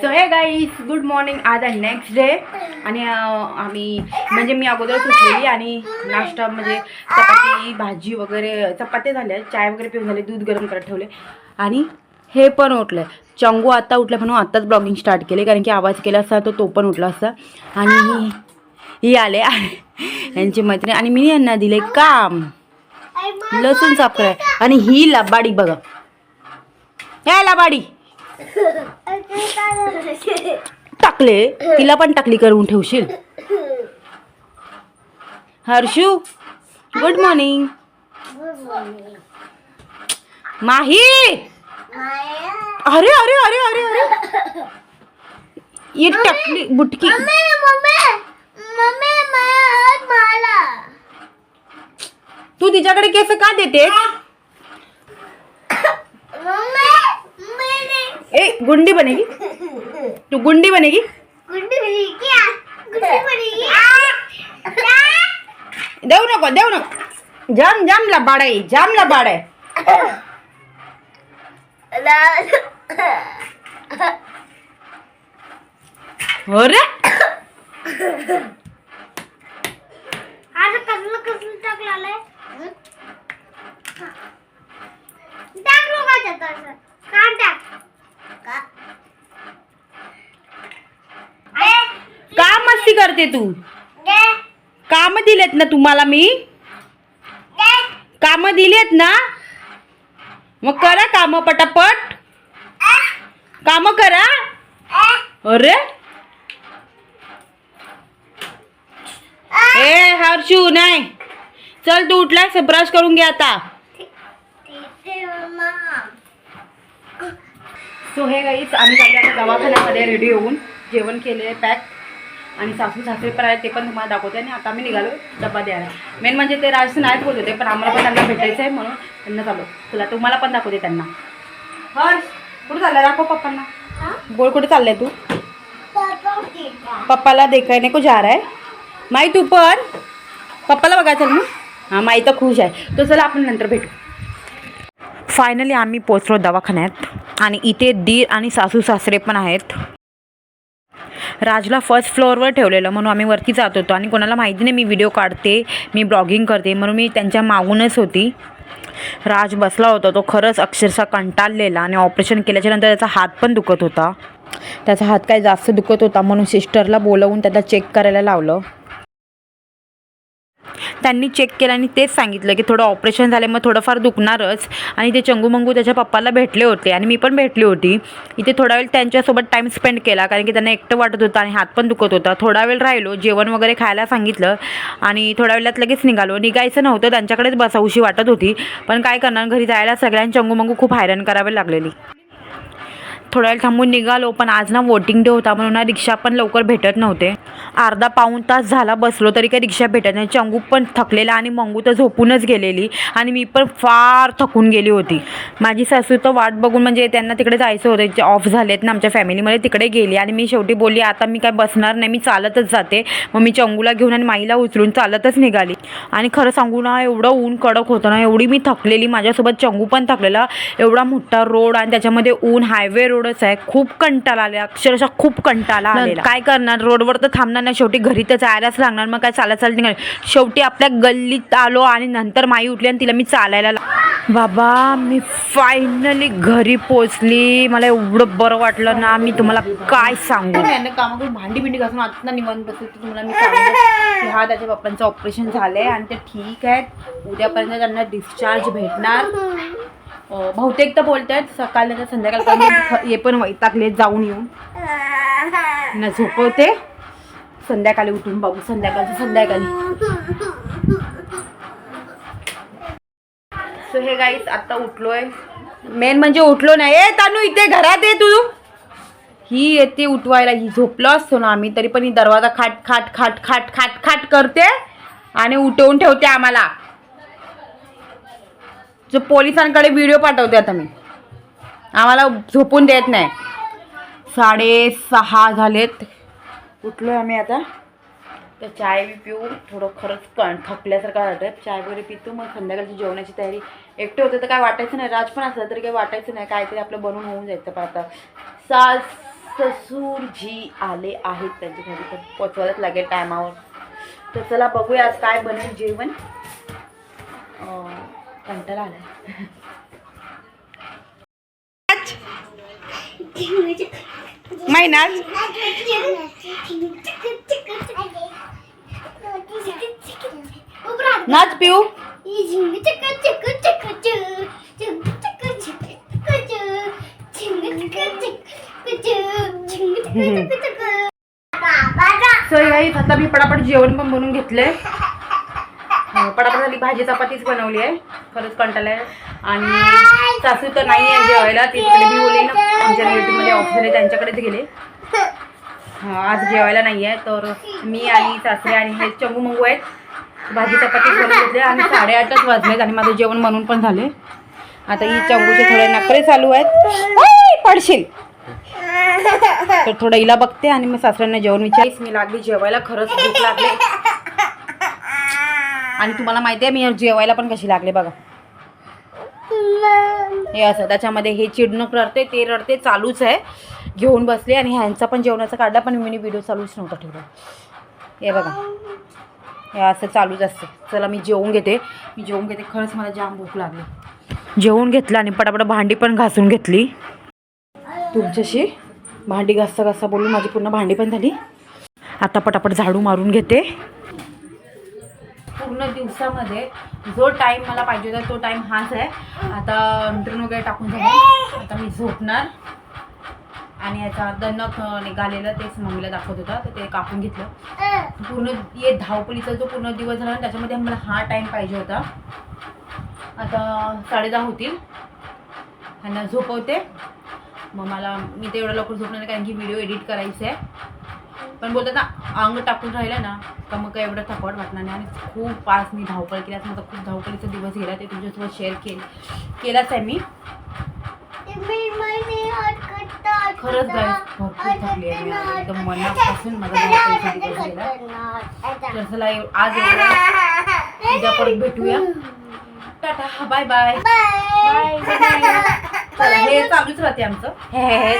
So हे guys good morning आज आहे नेक्स्ट डे आणि आम्ही म्हणजे मी अगोदर सुटलेली आणि नाश्ता म्हणजे चपाती भाजी वगैरे चपात्या झाल्या. चाय वगैरे पिऊन झाले दूध गरम करत ठेवले. आणि हे पण उठलं. चंगू आता उठलं म्हणून आत्ताच ब्लॉगिंग स्टार्ट केले कारण की आवाज केला असता तो तो पण उठला असता. आणि ही ही आले. यांची मैत्रीण आणि मी यांना दिले काम. लसूण साफ कराय आणि ही लबाडी बघा. काय लबाडी. टाकले. तिला पण टाकली करून ठेवशील. Harshu good morning Mahi! अरे अरे अरे अरे अरे. ये टाकली बुटकी. तू तिच्याकडे केस का देते ए गुंडी बनेगी? तू गुंडी बनेगी? देऊ नको देऊ नको। जाम जाम लबाड आहे जाम लबाड। आहे अरे आता कसलं कसलं टाकलं टाकलो का त्यात करते तू? काम दिलेत ना तुम्हाला मी? काम दिलेत ना? मग करा काम पटापट. काम करा. अरे. ए हर्षू नाही. चल तू उठलास ब्रश करून घे आता. सो हे गाईच आम्ही दवाखान्यामध्ये रेडी होऊन जेवण केले पॅक आणि सासू सासरे पण आहेत ते पण तुम्हाला दाखवते आणि आता आम्ही निघालो डब्बा द्यायला. मेन म्हणजे ते राजस नाहीच बोलत होते पण आम्हाला पण त्यांना भेटायचं आहे म्हणून त्यांना चालू तुला तुम्हाला पण दाखवते त्यांना. हर्ष कुठे चाललाय? दाखव पप्पांना. गोळ कुठे चाललाय तू? पप्पाला देखायने को जा रहा है माई तू पण. पप्पाला बघायचं ना? हां माई तर खुश आहे. तो चला आपण नंतर भेटू. फायनली आम्ही पोचलो दवाखान्यात आणि इथे दीर आणि सासू सासरे पण आहेत. राजला फर्स्ट फ्लोअरवर ठेवलेलं. म्हणून आम्ही वरती जात होतो. आणि कोणाला माहिती नाही मी व्हिडिओ काढते मी ब्लॉगिंग करते. म्हणून मी त्यांच्या मागूनच होती. राज बसला होता. तो खरंच अक्षरशः कंटाळलेला आणि ऑपरेशन केल्याच्यानंतर त्याचा हात पण दुखत होता. त्याचा हात काय जास्त दुखत होता म्हणून सिस्टरला बोलवून त्याला चेक करायला लावलं. त्यांनी चेक केलं आणि तेच सांगितलं की थोडं ऑपरेशन झालं मग थोडंफार दुखणारच. आणि ते चंगू मंगू त्याच्या पप्पाला भेटले होते आणि मी पण भेटली होती. इथे थोडा वेळ त्यांच्यासोबत टाईम स्पेंड केला कारण की त्यांना एकटं वाटत होतं आणि हात पण दुखत होता. थोडा वेळ राहिलो जेवण वगैरे खायला सांगितलं आणि थोड्या वेळात लगेच निघालो. निघायचं नव्हतं त्यांच्याकडेच बसावशी वाटत होती. पण काय करणार घरी जायला सगळ्यांनी चंगू मंगू खूप हैराण करावे लागलेली. थोड्या वेळ थांबून निघालो पण आज ना वोटिंग डे होता म्हणून ना रिक्षा पण लवकर भेटत नव्हते. अर्धा पाऊण तास झाला बसलो तरी काही रिक्षा भेटत नाही. चंगू पण थकलेला आणि मंगू तर झोपूनच गेलेली आणि मी पण फार थकून गेली होती. माझी सासू तर वाट बघून म्हणजे त्यांना तिकडे जायचं होतं. जे ऑफ झालेत ना आमच्या फॅमिलीमध्ये तिकडे गेली आणि मी शेवटी बोलली आता मी काय बसणार नाही मी चालतच जाते. मग मी चंगूला घेऊन आणि माईला उचलून चालतच निघाली. आणि खरं सांगू ना एवढं ऊन कडक होतं ना एवढी मी थकलेली. माझ्यासोबत चंगू पण थकलेला. एवढा मोठा रोड आणि त्याच्यामध्ये ऊन हायवे रोड रोडच आहे. खूप कंटाळा आले अक्षरशः खूप कंटाळा आलेला. काय करणार? रोडवर तर थांबणार नाही. शेवटी घरी तर जायलाच लागणार. मग काय चालत चालत निघाले. शेवटी आपल्या गल्लीत आलो आणि नंतर माई उठली आणि तिला मी चालायला ला- बाबा मी फायनली घरी पोचली. मला एवढं बरं वाटलं ना. मी तुम्हाला काय सांगू? काम करून भांडी बिंडी घासून आता निवांत बसले तर तुम्हाला मी सांगते. की हा त्याच्या पप्पांचं ऑपरेशन झालंय आणि ते ठीक आहेत. उद्यापर्यंत त्यांना डिस्चार्ज भेटणार. बहुतेक तर बोलतायत सकाळ नाही तर संध्याकाळ हे पण वैतागले जाऊन येऊन. न झोपवते. संध्याकाळी उठून बघू संध्याकाळचं संध्याकाळी. सो हे गाईस आता उठलोय. मेन म्हणजे उठलो नाही. ए तानू इथे घरात ये तू. ही येते उठवायला. ही झोपलो असतो ना आम्ही तरी पण ही दरवाजा खाट खाट खाट खाट खाट खाट करते आणि उठवून ठेवते आम्हाला. जो पोलिसांकडे व्हिडिओ पाठवते आता मी. आम्हाला झोपून देत नाही. साडेसहा झालेत. उठलो आम्ही आता. तर चाय बी पिऊ. थोडं खरंच कण थकल्यासारखं वाटतं चाय वगैरे पितो. मग संध्याकाळची जेवणाची तयारी एकटे होते तर काय वाटायचं नाही. राज पण असलं तरी काही वाटायचं नाही. काहीतरी आपलं बनवून होऊन जायचं पण आता. सा ससूरजी आले आहेत त्यांच्या घरी. तर पोचवायलाच लागेल टायमावर. तर चला बघूया आज काय बनेल जेवण. कंटाळा आलाय. महिनाच. नाच पिऊ. सो आता मी पटापट जेवण पण बनवून घेतलंय. अं, पटापट झाली भाजी चपातीच बनवली आहे. खरंच कंटाळा आहे. आणि सासू तर नाही आहे जेवायला ती तिकडे मी ना. आमच्या रिलेटिव्हमध्ये ऑफिस आहे त्यांच्याकडेच गेले. आज जेवायला नाही आहे तर मी आणि सासरे आणि हे चंगू मंगू आहेत. भाजी चपातीच बनवून घेतली आणि साडेआठच वाजलेत आणि माझं जेवण म्हणून पण झाले. आता ही चंगूचे थोडे नखरे चालू आहेत. पडशील. तर थोडं हिला बघते आणि मग सासऱ्यांना जेवण विचारीस मी लागली जेवायला खरंच भूक लागले. आणि तुम्हाला माहिती आहे मी जेवायला पण कशी लागले बघा. हे असं त्याच्यामध्ये हे चिडणं रडते ते रडते चालूच आहे. घेऊन बसले आणि ह्यांचा पण जेवणाचा काढला पण मी व्हिडिओ चालूच नव्हता ठेवला. हे बघा. हे असं चालूच असतं. चला मी जेवून घेते. मी जेवून घेते खरंच मला जाम भूक लागली. जेवून घेतलं आणि पटापट भांडी पण घासून घेतली. तुमच्याशी भांडी घासता घासता बोलून माझी पूर्ण भांडी पण झाली. आता पटापट झाडू मारून घेते. पूर्ण दिवसामध्ये जो टाईम मला पाहिजे होता तो टाईम हाच आहे. आता ड्रिन वगैरे टाकून झालं आता मी झोपणार. आणि याचा दणक निघालेलं तेच मम्मीला दाखवत होता. तर ते कापून घेतलं. पूर्ण ये धावपळीचा जो पूर्ण दिवस झाला त्याच्यामध्ये मला हा टाईम पाहिजे होता. आता साडेदहा होतील. ह्यांना झोपवते. मग मला मी ते एवढं लवकर झोपणार कारण की व्हिडिओ एडिट करायचं आहे पण बोलतात ना अंग टाकून राहिलं ना का मग काय एवढं थकवट वाटणार नाही. आणि खूप आज मी धावपळ केली. आज माझा खूप धावपळीचा दिवस गेला. ते तुमच्यासोबत शेअर केल केलाच आहे मी. खरंच गाईस भरपूर थकली आहे. एकदम मनापासून माझा धावपळीचा दिवस गेला. तर चला आज एवढं उद्या परत भेटूया. टाटा बाय बाय बाय चला हे चालूच राहते आमचं. हे